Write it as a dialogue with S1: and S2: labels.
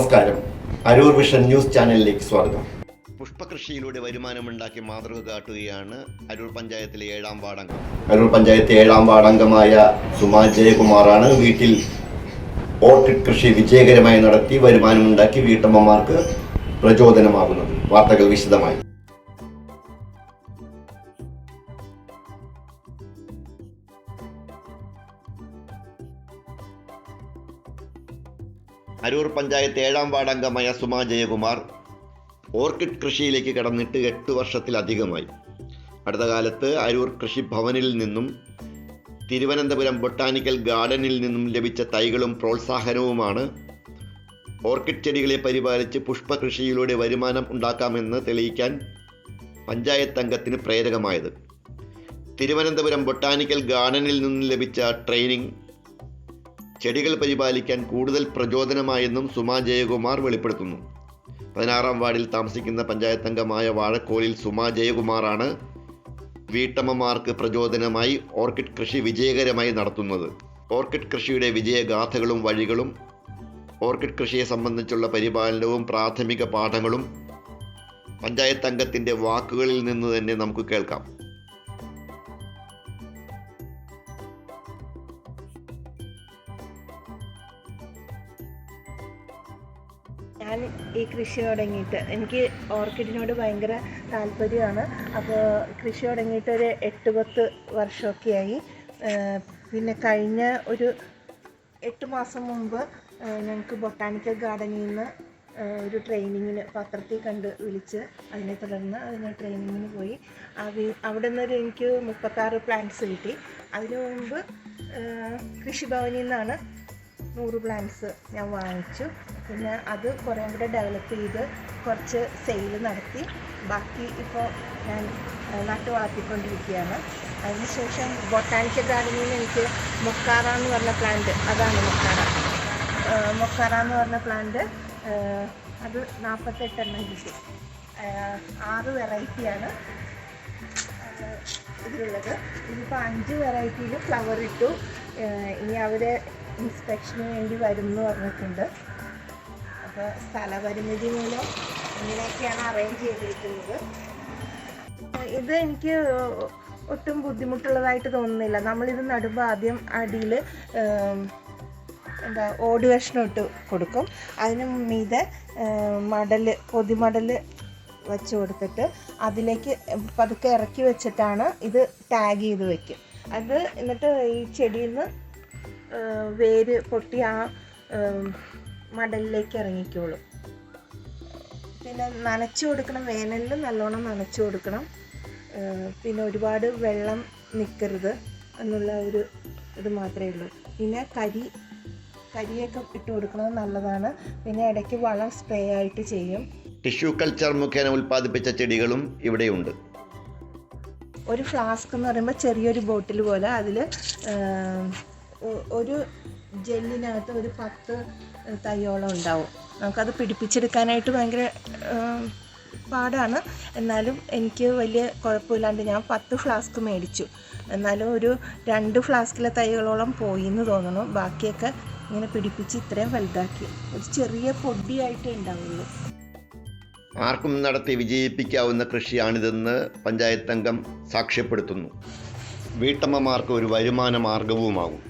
S1: നമസ്കാരം. Aroor vision news ചാനലിലേക്ക് സ്വാഗതം.
S2: പുഷ്പകൃഷിയിലൂടെ വരുമാനമുണ്ടാക്കി മാതൃക കാട്ടുകയാണ് അരൂർ പഞ്ചായത്തിലെ ഏഴാം വാർഡംഗം.
S1: അരൂർ പഞ്ചായത്ത് ഏഴാം വാർഡംഗമായ സുമാ ജയകുമാറാണ് വീട്ടിൽ ഓർക്കിഡ് കൃഷി വിജയകരമായി നടത്തി വരുമാനമുണ്ടാക്കി വീട്ടമ്മമാർക്ക് പ്രചോദനമാകുന്നത്. വാർത്തകൾ വിശദമായി.
S2: അരൂർ പഞ്ചായത്ത് ഏഴാം വാർഡ് അംഗമായ സുമാ ജയകുമാർ ഓർക്കിഡ് കൃഷിയിലേക്ക് കടന്നിട്ട് എട്ട് വർഷത്തിലധികമായി. അടുത്ത കാലത്ത് അരൂർ കൃഷിഭവനിൽ നിന്നും തിരുവനന്തപുരം ബൊട്ടാനിക്കൽ ഗാർഡനിൽ നിന്നും ലഭിച്ച തൈകളും പ്രോത്സാഹനവുമാണ് ഓർക്കിഡ് ചെടികളെ പരിപാലിച്ച് പുഷ്പകൃഷിയിലൂടെ വരുമാനം ഉണ്ടാക്കാമെന്ന് തെളിയിക്കാൻ പഞ്ചായത്ത് അംഗത്തിന് പ്രേരകമായത്. തിരുവനന്തപുരം ബൊട്ടാനിക്കൽ ഗാർഡനിൽ നിന്നും ലഭിച്ച ട്രെയിനിങ് ചെടികൾ പരിപാലിക്കാൻ കൂടുതൽ പ്രചോദനമായെന്നും സുമാ ജയകുമാർ വെളിപ്പെടുത്തുന്നു. പതിനാറാം വാർഡിൽ താമസിക്കുന്ന പഞ്ചായത്ത് അംഗമായ വാഴക്കോലിൽ സുമാ ജയകുമാറാണ് വീട്ടമ്മമാർക്ക് പ്രചോദനമായി ഓർക്കിഡ് കൃഷി വിജയകരമായി നടത്തുന്നത്. ഓർക്കിഡ് കൃഷിയുടെ വിജയഗാഥകളും വഴികളും ഓർക്കിഡ് കൃഷിയെ സംബന്ധിച്ചുള്ള പരിപാലനവും പ്രാഥമിക പാഠങ്ങളും പഞ്ചായത്ത് അംഗത്തിന്റെ വാക്കുകളിൽ നിന്ന് തന്നെ നമുക്ക് കേൾക്കാം.
S3: ഞാൻ ഈ കൃഷി തുടങ്ങിയിട്ട് എനിക്ക് ഓർക്കിഡിനോട് ഭയങ്കര താല്പര്യമാണ്. അപ്പോൾ കൃഷി തുടങ്ങിയിട്ട് ഒരു എട്ട് പത്ത് വർഷമൊക്കെ ആയി പിന്നെ കഴിഞ്ഞ ഒരു എട്ട് മാസം മുമ്പ് ഞങ്ങൾക്ക് ബൊട്ടാണിക്കൽ ഗാർഡനിൽ നിന്ന് ഒരു ട്രെയിനിങ്ങിന് പത്രത്തിൽ കണ്ട് വിളിച്ച് അതിനെ തുടർന്ന് അതിന് ട്രെയിനിങ്ങിന് പോയി. അവി അവിടെ നിന്നൊരു എനിക്ക് മുപ്പത്താറ് പ്ലാന്റ്സ് കിട്ടി. അതിനു മുമ്പ് കൃഷിഭവനിൽ നിന്നാണ് നൂറ് പ്ലാന്റ്സ് ഞാൻ വാങ്ങിച്ചു. പിന്നെ അത് കുറേ കൂടെ ഡെവലപ്പ് ചെയ്ത് കുറച്ച് സെയിൽ നടത്തി. ബാക്കി ഇപ്പോൾ ഞാൻ നട്ട് വളർത്തിക്കൊണ്ടിരിക്കുകയാണ്. അതിനുശേഷം ബൊട്ടാനിക്കൽ ഗാർഡനിൽ എനിക്ക് മൊക്കാറ എന്ന് പറഞ്ഞ പ്ലാന്റ് അതാണ് മൊക്കാറ. മൊക്കാറ എന്ന് പറഞ്ഞ പ്ലാന്റ് അത് നാൽപ്പത്തെട്ടെണ്ണം കിട്ടി. ആറ് വെറൈറ്റിയാണ് ഇതിലുള്ളത്. ഇതിപ്പോൾ അഞ്ച് വെറൈറ്റിയിൽ ഫ്ലവർ ഇട്ടു. ഇനി അവർ ഇൻസ്പെക്ഷന് വേണ്ടി വരും എന്ന് പറഞ്ഞിട്ടുണ്ട്. അപ്പോൾ സ്ഥലപരിമിതി മൂലം ഇങ്ങനെയൊക്കെയാണ് അറേഞ്ച് ചെയ്തിരിക്കുന്നത്. ഇത് എനിക്ക് ഒട്ടും ബുദ്ധിമുട്ടുള്ളതായിട്ട് തോന്നുന്നില്ല. നമ്മളിത് നടുമ്പോൾ ആദ്യം അടിയിൽ എന്താ ഓട് കഷ്ണം ഇട്ട് കൊടുക്കും. അതിന് മീതെ മടൽ പൊതിമടൽ വെച്ച് കൊടുത്തിട്ട് അതിലേക്ക് പതുക്കെ ഇറക്കി വെച്ചിട്ടാണ് ഇത് ടാഗ് ചെയ്ത് വെക്കും. അത് എന്നിട്ട് ഈ ചെടിയിൽ നിന്ന് വേര് പൊട്ടി ആ മടലിലേക്ക് ഇറങ്ങിക്കോളും. പിന്നെ നനച്ചു കൊടുക്കണം വേനലിൽ നല്ലോണം നനച്ചു കൊടുക്കണം. പിന്നെ ഒരുപാട് വെള്ളം നിൽക്കരുത് എന്നുള്ള ഒരു ഇത് മാത്രമേ ഉള്ളൂ. പിന്നെ കരി കരിയൊക്കെ ഇട്ട് കൊടുക്കുന്നത് നല്ലതാണ്. പിന്നെ ഇടയ്ക്ക് വളം സ്പ്രേ ആയിട്ട് ചെയ്യും.
S2: ടിഷ്യൂ കൾച്ചർ മുഖേന ഉൽപ്പാദിപ്പിച്ച ചെടികളും ഇവിടെയുണ്ട്.
S3: ഒരു ഫ്ലാസ്ക് എന്ന് പറയുമ്പോൾ ചെറിയൊരു ബോട്ടിൽ പോലെ അതിൽ ഒരു ജെല്ലിനകത്ത് ഒരു പത്ത് തൈയോളം ഉണ്ടാവും. നമുക്കത് പിടിപ്പിച്ചെടുക്കാനായിട്ട് ഭയങ്കര പാടാണ്. എന്നാലും എനിക്ക് വലിയ കുഴപ്പമില്ലാണ്ട് ഞാൻ പത്ത് ഫ്ലാസ്ക് മേടിച്ചു. എന്നാലും ഒരു രണ്ട് ഫ്ലാസ്കിലെ തൈകളോളം പോയി എന്ന് തോന്നുന്നു. ബാക്കിയൊക്കെ ഇങ്ങനെ പിടിപ്പിച്ച് ഇത്രയും വലുതാക്കി. ഒരു ചെറിയ പൊടിയായിട്ടേ ഉണ്ടാവുള്ളൂ.
S2: ആർക്കും നടത്തി വിജയിപ്പിക്കാവുന്ന കൃഷിയാണിതെന്ന് പഞ്ചായത്ത് അംഗം സാക്ഷ്യപ്പെടുത്തുന്നു. വീട്ടമ്മമാർക്ക് ഒരു വരുമാന മാർഗവുമാകും